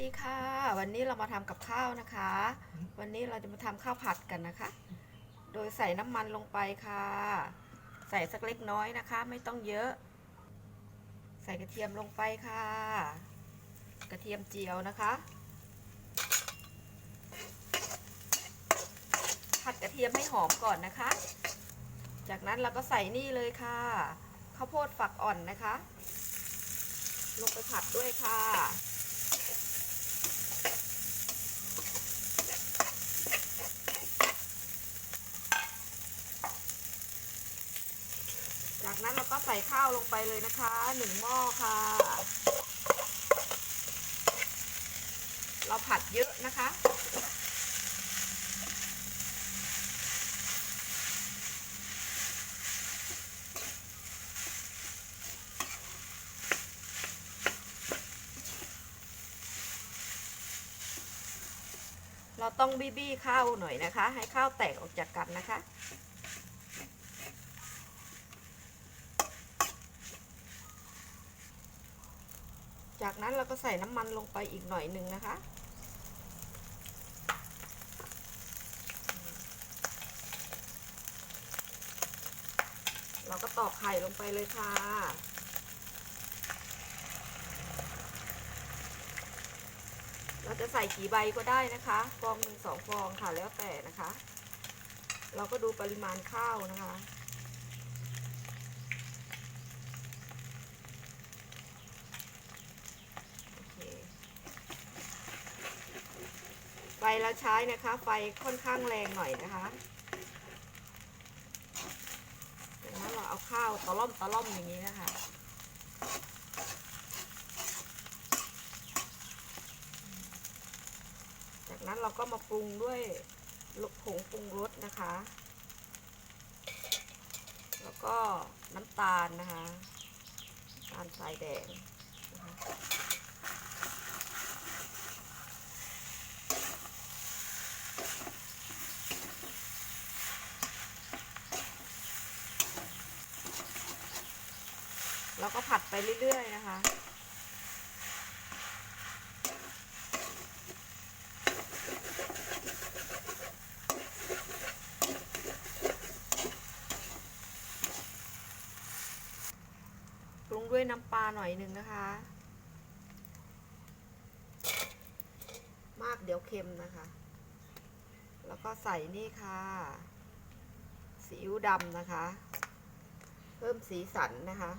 ดีค่ะ วันนี้เรามาทำกับข้าวนะคะ วันนี้เราจะมาทำข้าวผัดกันนะคะ โดยใส่น้ำมันลงไปค่ะ ใส่สักเล็กน้อยนะคะ ไม่ต้องเยอะ ใส่กระเทียมลงไปค่ะ กระเทียมเจียวนะคะ ผัดกระเทียมให้หอมก่อนนะคะ จากนั้นเราก็ใส่นี่เลยค่ะข้าวโพดฝักอ่อนนะคะ ลงไปผัดด้วยค่ะ จากนั้นเราก็ใส่ข้าวลงไปเลยนะคะหนึ่งหม้อค่ะ เราผัดเยอะนะคะ เราต้องบี้บี้ข้าวหน่อยนะคะ ให้ข้าวแตกออกจากกันนะคะ จากนั้นเราก็ใส่น้ำมันลงไปอีกหน่อยหนึ่งนะคะ เราก็ตอกไข่ลงไปเลยค่ะ เราจะใส่กี่ใบก็ได้นะคะ ฟองหนึ่งสองฟองค่ะแล้วแต่นะคะ เราก็ดูปริมาณข้าวนะคะ โอเค ไฟ เราใช้นะคะ ไฟค่อนข้างแรงหน่อยนะคะจากนั้นเราเอาข้าวตะล่อมตะล่อมอย่างนี้นะคะจากนั้นเราก็มาปรุงด้วยผงปรุงรสนะคะ แล้วก็น้ำตาลนะคะน้ำตาลทรายแดงนะคะ แล้วก็ผัดไปเรื่อยๆนะคะ ปรุงด้วยน้ำปลาหน่อยหนึ่งนะคะ มากเดี๋ยวเค็มนะคะ แล้วก็ใส่นี่ค่ะซีอิ๊วดำนะคะ เพิ่มสีสันนะคะ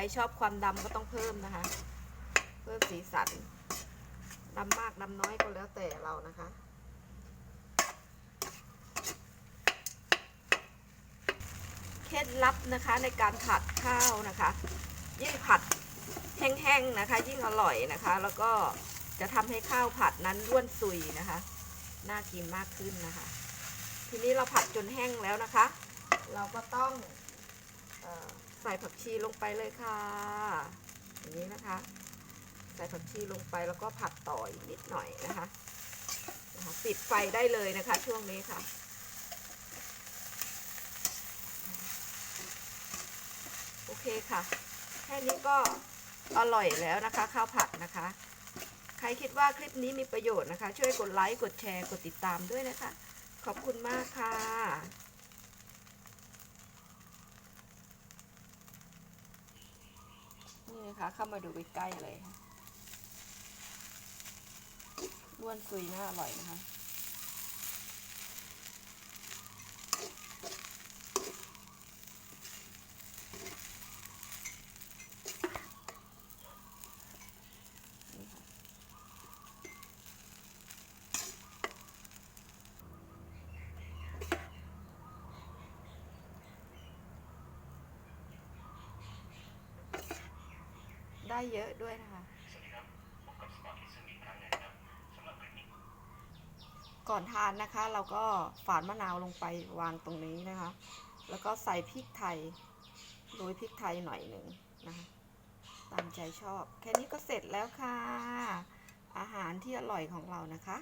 รชอบความดำก็ต้องเพิ่มนะคะ เพิ่มสีสันดำมากดำน้อยก็แล้วแต่เรานะคะ เคล็ดลับนะคะในการผัดข้าวนะคะ ยิ่งผัดแห้งๆนะคะ ยิ่งอร่อยนะคะ แล้วก็จะทำให้ข้าวผัดนั้นร่วนซุยนะคะ น่ากินมากขึ้นนะคะ ทีนี้เราผัดจนแห้งแล้วนะคะ เราก็ต้องเออ ใส่ผักชีลงไปเลยค่ะ อย่างนี้นะคะ ใส่ผักชีลงไปแล้วก็ผัดต่ออีกนิดหน่อยนะคะนะคะปิดไฟได้เลยนะคะ ช่วงนี้ค่ะโอเคค่ะแค่นี้ก็อร่อยแล้วนะคะข้าวผัดนะคะ ใครคิดว่าคลิปนี้มีประโยชน์นะคะ ช่วยกดไลค์กดแชร์กดติดตามด้วยนะคะ ขอบคุณมากค่ะ นะคะ เข้ามาดูใกล้ๆเลยค่ะล้วนซุยน่าอร่อยนะคะ เยอะด้วยนะคะก่อนทานนะคะ เราก็ฝานมะนาวลงไปวางตรงนี้นะคะ แล้วก็ใส่พริกไทยโรยพริกไทยหน่อยหนึ่งนะคะตามใจชอบ แค่นี้ก็เสร็จแล้วค่ะ อาหารที่อร่อยของเรานะคะ